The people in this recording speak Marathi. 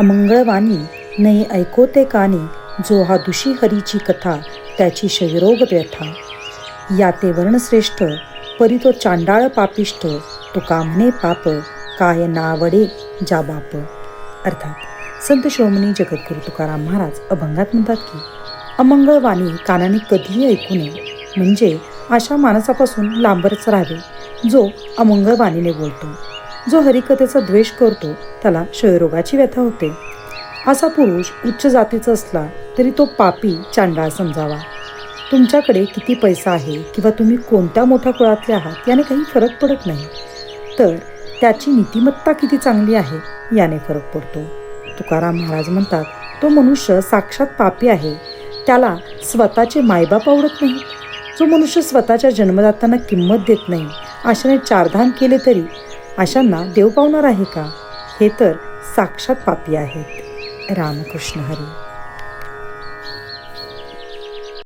अमंगळवाणी नाही ऐकोते काने जो हा दुषी हरीची कथा त्याची क्षयरोग व्यथा. या ते वर्णश्रेष्ठ परी तो चांडाळ पापिष्ट तो कामने पाप काय नावडे जा बाप. अर्थात संत शिरोमणी जगद्गुरु तुकाराम महाराज अभंगात म्हणतात की अमंगळवाणी कानाने कधीही ऐकू नये. म्हणजे अशा माणसापासून लांबरच राहावे जो अमंगळवाणीने बोलतो. जो हरिकथेचा द्वेष करतो त्याला क्षयरोगाची व्यथा होते. असा पुरुष उच्च जातीचा असला तरी तो पापी चांडाळ समजावा. तुमच्याकडे किती पैसा आहे किंवा तुम्ही कोणत्या मोठ्या कुळातले आहात याने काही फरक पडत नाही. तर त्याची नीतिमत्ता किती चांगली आहे याने फरक पडतो. तुकाराम महाराज म्हणतात तो मनुष्य साक्षात पापी आहे त्याला स्वतःचे मायबाप आवडत नाही जो मनुष्य स्वतःच्या जन्मदात्यांना किंमत देत नाही अशाने चारधाम केले तरी अशांना देव पावणार आहे का? हे तर साक्षात पापी आहेत. रामकृष्ण हरी.